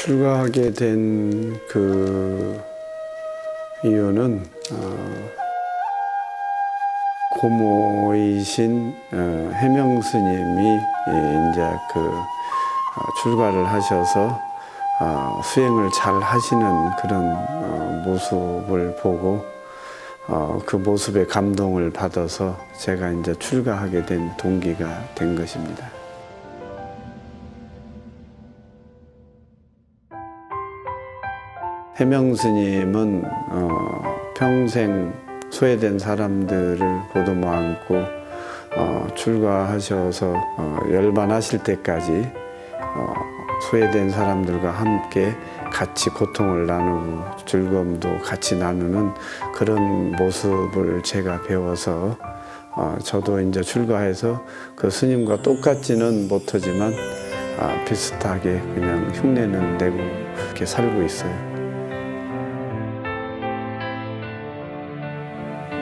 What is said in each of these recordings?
출가하게 된 그 이유는 어, 고모이신 어, 해명 스님이 예, 이제 그 어, 출가를 하셔서 어, 수행을 잘 하시는 그런 어, 모습을 보고 어, 그 모습에 감동을 받아서 제가 이제 출가하게 된 동기가 된 것입니다. 해명 스님은 어, 평생 소외된 사람들을 보듬어 안고 어, 출가하셔서 어, 열반하실 때까지 어, 소외된 사람들과 함께 같이 고통을 나누고 즐거움도 같이 나누는 그런 모습을 제가 배워서 어, 저도 이제 출가해서 그 스님과 똑같지는 못하지만 아, 비슷하게 그냥 흉내는 내고 그렇게 살고 있어요.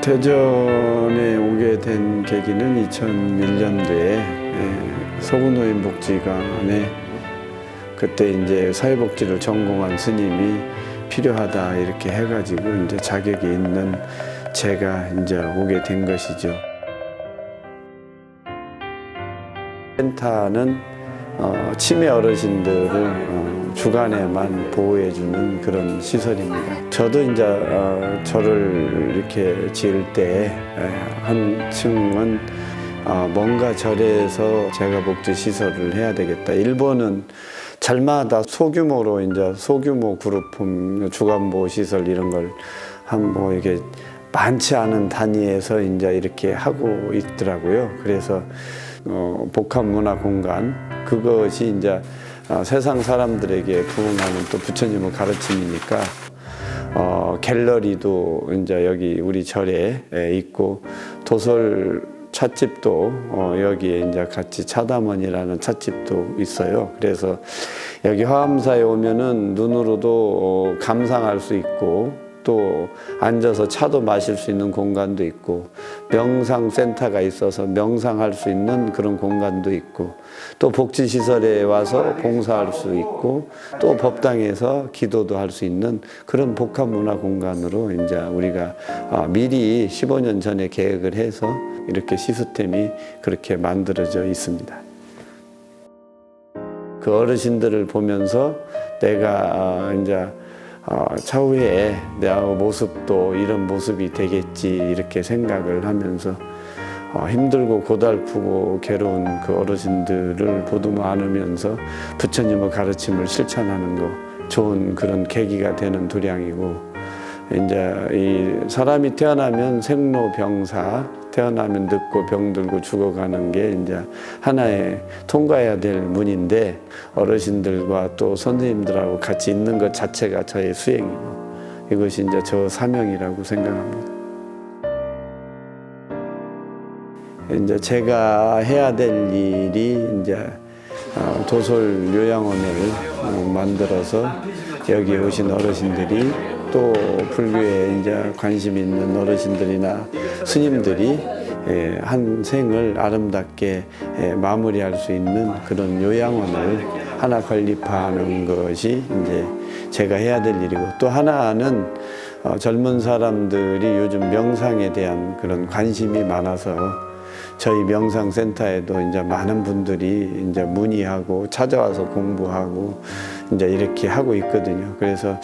대전에 오게 된 계기는 2001년도에 소구노인복지관에 그때 이제 사회복지를 전공한 스님이 필요하다 이렇게 해가지고 이제 자격이 있는 제가 이제 오게 된 것이죠. 센터는 어, 치매 어르신들을 어, 주간에만 보호해주는 그런 시설입니다. 저도 이제 어, 저를 이렇게 지을 때 한 층은 어, 뭔가 절에서 제가 복지 시설을 해야 되겠다. 일본은 절마다 소규모로 이제 소규모 그룹품 주간보호 시설 이런 걸 한 뭐 이게 많지 않은 단위에서 이제 이렇게 하고 있더라고요. 그래서 어, 복합 문화 공간 그것이 이제 어, 세상 사람들에게 부흥하는 또 부처님의 가르침이니까 어, 갤러리도 이제 여기 우리 절에 예, 있고 도설 찻집도 어, 여기에 이제 같이 차담원이라는 찻집도 있어요. 그래서 여기 화암사에 오면은 눈으로도 어, 감상할 수 있고 또 앉아서 차도 마실 수 있는 공간도 있고 명상 센터가 있어서 명상할 수 있는 그런 공간도 있고 또 복지 시설에 와서 봉사할 수 있고 또 법당에서 기도도 할 수 있는 그런 복합 문화 공간으로 이제 우리가 아, 미리 15년 전에 계획을 해서 이렇게 시스템이 그렇게 만들어져 있습니다. 그 어르신들을 보면서 내가 아, 이제 어, 차후에 내 모습도 이런 모습이 되겠지 이렇게 생각을 하면서 어, 힘들고 고달프고 괴로운 그 어르신들을 보듬어 안으면서 부처님의 가르침을 실천하는 거 좋은 그런 계기가 되는 도량이고 이제 이 사람이 태어나면 생로병사 태어나면 늙고 병들고 죽어가는 게 이제 하나의 통과해야 될 문인데 어르신들과 또 선생님들하고 같이 있는 것 자체가 저의 수행이고 이것이 이제 저 사명이라고 생각합니다. 이제 제가 해야 될 일이 이제 어, 도솔 요양원을 어, 만들어서 여기 오신 어르신들이 또 불교에 이제 관심 있는 어르신들이나 스님들이 예, 한 생을 아름답게 예, 마무리할 수 있는 그런 요양원을 하나 건립하는 것이 이제 제가 해야 될 일이고 또 하나는 어, 젊은 사람들이 요즘 명상에 대한 그런 관심이 많아서 저희 명상센터에도 이제 많은 분들이 이제 문의하고 찾아와서 공부하고 이제 이렇게 하고 있거든요. 그래서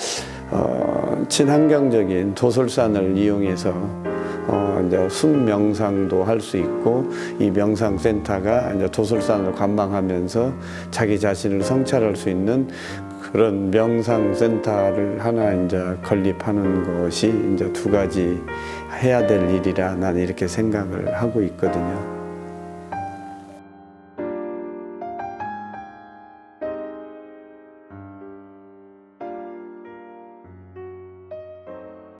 어, 친환경적인 도솔산을 이용해서 어, 이제 숨 명상도 할 수 있고 이 명상센터가 이제 도솔산을 관망하면서 자기 자신을 성찰할 수 있는 그런 명상센터를 하나 이제 건립하는 것이 이제 두 가지 해야 될 일이라 나는 이렇게 생각을 하고 있거든요.